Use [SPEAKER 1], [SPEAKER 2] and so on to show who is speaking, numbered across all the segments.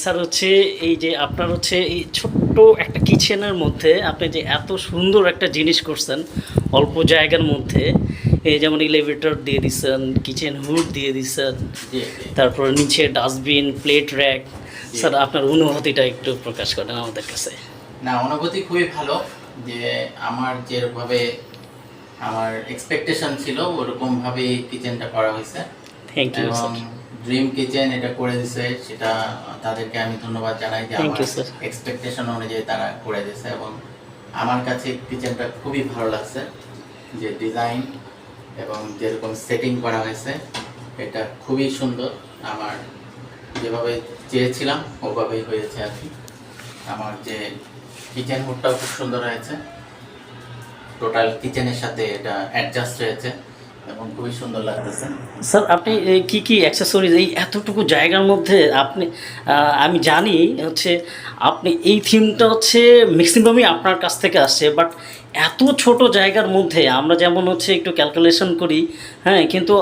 [SPEAKER 1] Sir হচ্ছে এই যে আপনার হচ্ছে এই ছোট্ট একটা কিচেনের মধ্যে আপনি যে এত সুন্দর একটা জিনিস করছেন অল্প জায়গার মধ্যে এই যেমন এলিভেটর দিয়ে দিচ্ছেন কিচেন হুড দিয়ে দিচ্ছেন তারপর নিচে ডাস্টবিন প্লেট র্যাক স্যার আপনার অনুভূতিটা একটু প্রকাশ করেন আমাদের কাছে।
[SPEAKER 2] না অনুভূতি খুবই ভালো যে আমার যেভাবে আমার এক্সপেকটেশন ছিল ওরকম ভাবে কিচেনটা করা হয়েছে।
[SPEAKER 1] Thank you sir.
[SPEAKER 2] Dream kitchen এটা করে দিছে সেটা তাদেরকে আমি ধন্যবাদ জানাই যে আমার এক্সপেকটেশন অনুযায়ী তারা করে দিছে এবং আমার কাছে কিচেনটা খুবই ভালো লাগছে যে ডিজাইন এবং যেরকম সেটিং করা হয়েছে এটা খুবই সুন্দর। আমার যেভাবে চেয়েছিলাম ওভাবেই হয়েছে আর কি। আমার যে কিচেন হুডটাও খুব সুন্দর হয়েছে। টোটাল কিচেনের সাথে এটা অ্যাডজাস্ট হয়েছে। এবং খুবই সুন্দর লাগতেছে।
[SPEAKER 1] স্যার, আপনি কি কি অ্যাক্সেসরিজ এই এতটুকু জায়গার মধ্যে আপনি আমি জানি, হচ্ছে আপনি এই থিমটা হচ্ছে ম্যাক্সিমামই আপনার কাছ থেকে আসছে বাট এত ছোট জায়গার মধ্যে আমরা যেমন হচ্ছে একটু ক্যালকুলেশন করি হ্যাঁ কিন্তু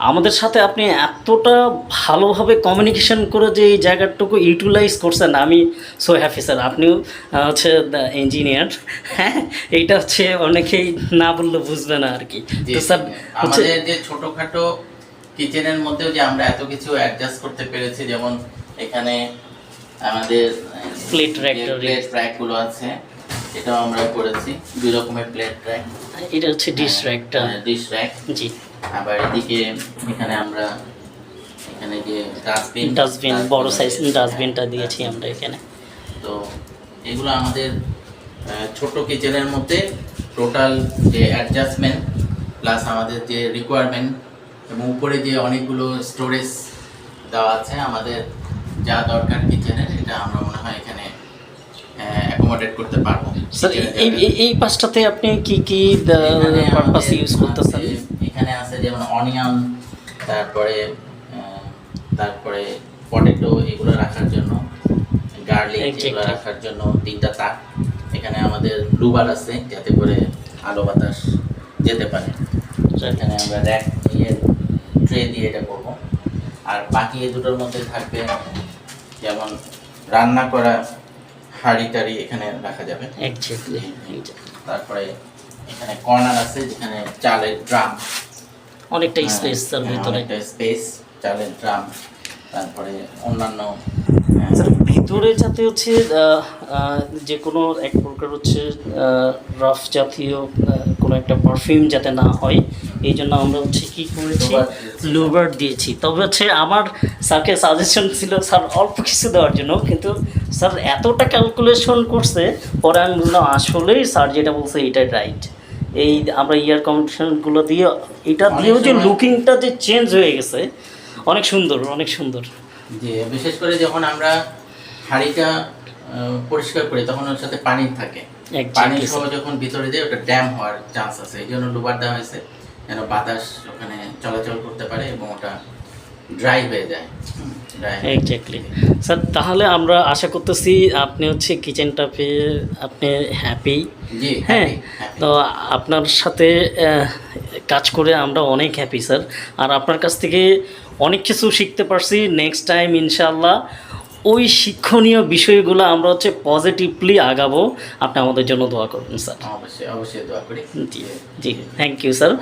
[SPEAKER 1] আমাদের সাথে আপনি এতটা ভালোভাবে কমিউনিকেশন করে যে এই জায়গাটুকু ইউটিলাইজ করছেন আমি সো হ্যাপি স্যার আপনিও হচ্ছে ইঞ্জিনিয়ার হ্যাঁ? এইটা হচ্ছে অনেকেই না বললে বুঝবে না আর কি তো স্যার হচ্ছে
[SPEAKER 2] আমাদের যে ছোটখাটো কিচেনের মধ্যেও যে আমরা এত কিছু অ্যাডজাস্ট করতে পেরেছি যেমন এখানে আমাদের প্লেট র্যাকগুলো আছে এটাও আমরা করেছি দুই রকমের প্লেট র্যাক
[SPEAKER 1] এটা হচ্ছে ডিশ র্যাকটা
[SPEAKER 2] ডিশ র্যাক
[SPEAKER 1] জি।
[SPEAKER 2] আবার এদিকে এখানে আমরা এখানে যে ডাস্টবিন
[SPEAKER 1] ডাস্টবিন বড় সাইজ ডাস্টবিনটা দিয়েছি আমরা এখানে।
[SPEAKER 2] তো এগুলো আমাদের ছোট কিচেনের মধ্যে টোটাল যে অ্যাডজাস্টমেন্ট প্লাস আমাদের যে রিকোয়ারমেন্ট এবং উপরে যে অনেকগুলো স্টোরেজ দেওয়া আছে আমাদের যা দরকার কিচেনের এটা আমরা মনে হয় এখানে অ্যাকোমোডেট করতে পারব।
[SPEAKER 1] স্যার এই এই- এই পাশটাতে আপনি কি কি পারপাস ইউজ করতেছেন?
[SPEAKER 2] এখানে আছে যেমন অনিয়ন তারপরে তারপরে পটেটো এগুলো রাখার জন্য গার্লিক. এগুলো রাখার জন্য তিনটা তাক। এখানে আমাদের লুবার আছে যাতে করে আলো বাতাস যেতে পারে। এখানে আমরা র্যাক দিয়ে ট্রে দিয়ে এটা করব। আর বাকি এই দুটোর মধ্যে থাকবে যেমন রান্না করা হাঁড়ি টাড়ি এখানে রাখা যাবে।
[SPEAKER 1] এক্স্যাক্টলি
[SPEAKER 2] তারপরে এখানে কর্নার আছে যেখানে চালের ড্রাম।
[SPEAKER 1] অনেকটা স্পেস তার ভিতরে।
[SPEAKER 2] স্পেস চালের ড্রাম। তারপরে অন্যান্য হ্যাঁ,
[SPEAKER 1] ভিতরে যাতে হচ্ছে যে কোনো এক প্রকার হচ্ছে রাফ জাতীয় কোনো একটা পারফিউম যাতে না হয় এই জন্য আমরা হচ্ছে কি করেছি? লুবার দিয়েছি। তবে হচ্ছে আমার স্যারকে সাজেশন ছিল স্যার অল্প কিছু দেওয়ার জন্য কিন্তু স্যার এতটা ক্যালকুলেশন করছে পরে আমি বললাম আসলেই স্যার যেটা বলছে এটাই রাইট এই আমরা ইয়ার কম্পিটিশনগুলো দিয়ে এটা দিয়েও যে লুকিংটা যে চেঞ্জ হয়ে গেছে অনেক সুন্দর অনেক সুন্দর।
[SPEAKER 2] যে বিশেষ করে যখন আমরা হাঁড়িটা পরিষ্কার করি তখন ওর সাথে পানি থাকে। পানি সহ যখন ভিতরে দেয় ওটা ড্যাম হওয়ার চান্স আছে। এই জন্য লুবার দেওয়া হয়েছে। যেন বাতাস ওখানে চলাচল করতে পারে এবং ওটা ড্রাই হয়ে যায়।
[SPEAKER 1] এক্স্যাক্টলি স্যার তাহলে আমরা আশা করতেছি আপনি হচ্ছে কিচেনটা পেয়ে আপনি হ্যাপি হ্যাঁ। তো আপনার সাথে কাজ করে আমরা অনেক হ্যাপি স্যার আর আপনার কাছ থেকে অনেক কিছু শিখতে পারছি। নেক্সট টাইম ইনশাআল্লাহ ওই শিক্ষণীয় বিষয়গুলো আমরা হচ্ছে পজিটিভলি আগাবো। আপনি আমাদের জন্য দোয়া করবেন স্যার।
[SPEAKER 2] অবশ্যই অবশ্যই দোয়া করি।
[SPEAKER 1] জি জি থ্যাংক ইউ স্যার